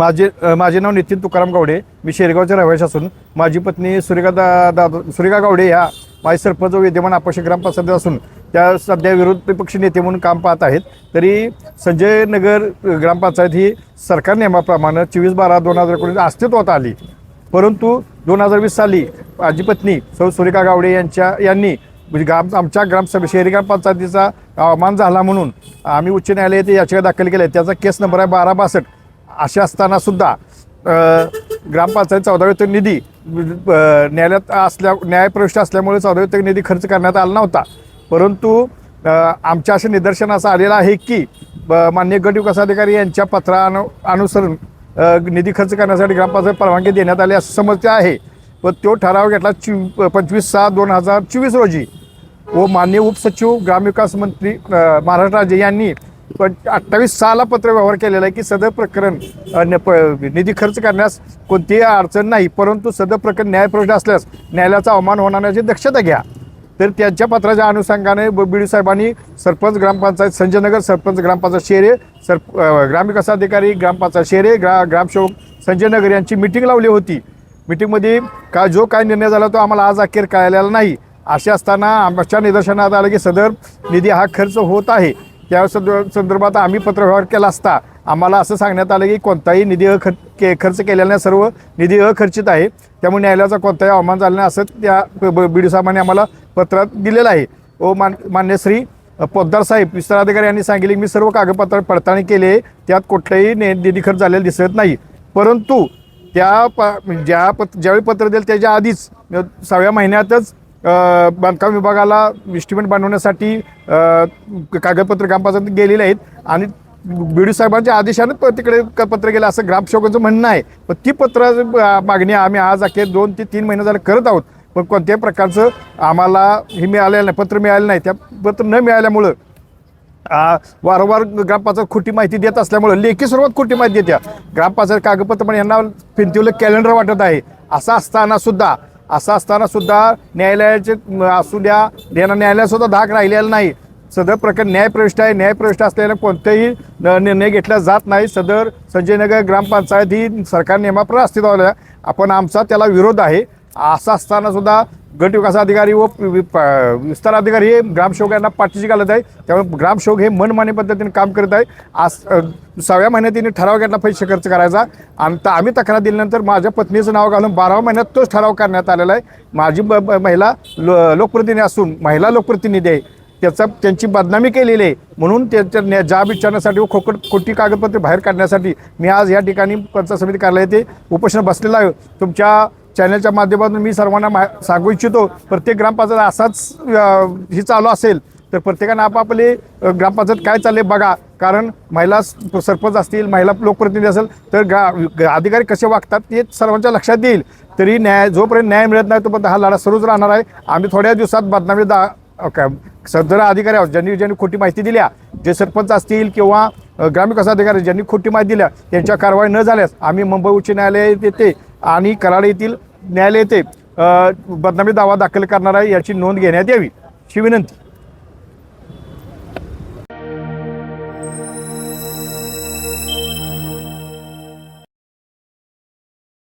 माझे माझे नाव नितीन तुकाराम गावडे. मी शेरगावचे रहिवासी असून माझी पत्नी सुरेखा दा दादा सुरेखा गावडे ह्या माझे सरपंच व विद्यमान अपक्ष ग्रामपंचायत असून त्या सध्या विरोधी पक्ष नेते म्हणून काम पाहत आहेत. तरी संजय नगर ग्रामपंचायत ही सरकार नियमाप्रमाणे चोवीस बारा दोन हजार एकोणीस अस्तित्वात आली. परंतु दोन हजार वीस साली माझी पत्नी सौ सुरेखा गावडे यांच्या यांनी म्हणजे ग्राम आमच्या ग्रामसभे शहरी ग्रामपंचायतीचा अवमान झाला म्हणून आम्ही उच्च न्यायालयात याचिका दाखल केल्या. आहेत. त्याचा केस नंबर आहे बारा बासष्ट. अशा असताना सुद्धा ग्रामपंचायत चौदाव्यत निधी न्यायालयात असल्या न्यायप्रविष्ट असल्यामुळे चौदाव्यत निधी खर्च करण्यात आला नव्हता. परंतु आमच्या असे निदर्शन आलेलं आहे की ब- माननीय गट विकास अधिकारी यांच्या पत्रानु अनुसरून निधी खर्च करण्यासाठी ग्रामपंचायत परवानगी देण्यात आली असं समजते आहे. व तो ठराव घेतला चि पंचवीस सहा दोन हजार चोवीस रोजी. व मान्य उपसचिव ग्रामविकास मंत्री महाराष्ट्र राज्य यांनी अठ्ठावीस सहाला पत्र व्यवहार केलेला आहे की सदर प्रकरण न- प- निधी खर्च करण्यास कोणतीही अडचण नाही परंतु सदर प्रकरण न्यायप्रविष्ट असल्यास न्यायालयाचा अवमान होणार याची दक्षता घ्या. तर त्यांच्या पत्राच्या अनुषंगाने बीडी साहेबांनी सरपंच ग्रामपंचायत संजयनगर सरपंच ग्रामपंचायत शेरे सर अ, ग्रामविकास अधिकारी ग्रामपंचायत शेरे ग्रा ग्रामसेवक संजयनगर यांची मिटिंग लावली होती. मिटिंगमध्ये का जो काय निर्णय झाला तो आम्हाला आज अखेर कळलेला नाही. असे असताना आमच्या निदर्शनात आलं की सदर निधी हा खर्च होत आहे. त्या संद- संदर्भात आम्ही पत्रव्यवहार केला असता आम्हाला असं सांगण्यात आलं की कोणताही निधी अखर के खर्च केलेला नाही सर्व निधी अखर्चित आहे. त्यामुळे न्यायालयाचा कोणताही अवमान झाला नाही असं त्या बी डी साहेबांनी आम्हाला पत्रात दिलेलं आहे. ओ मान मान्य श्री पोद्दार साहेब विस्तार अधिकारी यांनी सांगितले की मी सर्व कागदपत्र पडताळणी केले त्यात कुठलाही ने- निधी खर्च झालेला दिसत नाही. परंतु त्या प ज्या पत ज्यावेळी पत्र दिलं त्याच्या आधीच सहाव्या महिन्यातच बांधकाम विभागाला इस्टिमेट बनवण्यासाठी कागदपत्र ग्रामपंचायत गेलेले आहेत. आणि बीडी साहेबांच्या आदेशानं प- तिकडे क- पत्र गेलं असं ग्रामसेवकांचं म्हणणं आहे. पण ती पत्र मागणी आम्ही आज अखेर दोन ते तीन महिने झाले करत आहोत. पण कोणत्याही प्रकारचं आम्हाला हे मिळालेलं नाही पत्र मिळालं नाही. त्या पत्र न मिळाल्यामुळं वारंवार ग्रामपंचायत खोटी माहिती देत असल्यामुळं लेखी स्वरूपात खोटी माहिती देत्या. ग्रामपंचायत कागदपत्र पण यांना भिंतीवलं कॅलेंडर वाटत आहे. असं असताना सुद्धा असं असताना सुद्धा न्यायालयाचे असू द्या यांना न्यायालयासुद्धा धाक राहिलेला नाही. सदर प्रकरण न्यायप्रविष्ट आहे. न्यायप्रविष्ट असल्याने कोणतेही न- निर्णय घेतला जात नाही. सदर संजयनगर ग्रामपंचायत ही सरकार नियमाप्रमाणे अस्तित्वात आपण आमचा त्याला विरोध आहे. असं असताना सुद्धा गट विकास अधिकारी व प- विस्तार अधिकारी हे ग्रामसेवकांना पाठीशी घालत आहे. त्यामुळे ग्रामसेवक हे मनमानी पद्धतीने काम करत आहे. आज सहाव्या महिन्यात तिने ठराव घेतला पैसे खर्च करायचा. आणि तर आम्ही तक्रार दिल्यानंतर माझ्या पत्नीचं नाव घालून बाराव्या महिन्यात तोच ठराव करण्यात आलेला आहे. माझी ब- महिला लो लोकप्रतिनिधी असून महिला लोकप्रतिनिधी आहे. त्याचा त्यांची बदनामी केलेली आहे. म्हणून त्यांच्या न्या- जाब विचारण्यासाठी व खोकट खोटी कागदपत्रे बाहेर काढण्यासाठी मी आज या ठिकाणी पंचायत समिती कार्यालय ते उपोषण बसलेला आहे. तुमच्या चॅनलच्या माध्यमातून मी सर्वांना मा सांगू इच्छितो प्रत्येक ग्रामपंचायत असाच ही चालू असेल तर प्रत्येकानं आपापले ग्रामपंचायत काय चालले बघा. कारण महिला सरपंच असतील महिला लोकप्रतिनिधी असेल तर गा अधिकारी कसे वागतात हे सर्वांच्या लक्षात येईल. तरी न्याय जोपर्यंत न्याय मिळत नाही तोपर्यंत हा लढा सुरूच राहणार आहे. आम्ही थोड्या दिवसात बदनामी दा काय सदर अधिकारी आहोत ज्यांनी ज्यांनी खोटी माहिती दिल्या जे सरपंच असतील किंवा ग्रामविकास अधिकारी ज्यांनी खोटी माहिती दिल्या त्यांच्या कारवाई न झाल्यास आम्ही मुंबई उच्च न्यायालय येते आणि कराड येथील न्यायालय येथे बदनामी दावा दाखल करणार आहे याची नोंद घेण्यात यावी. अशी विनंती.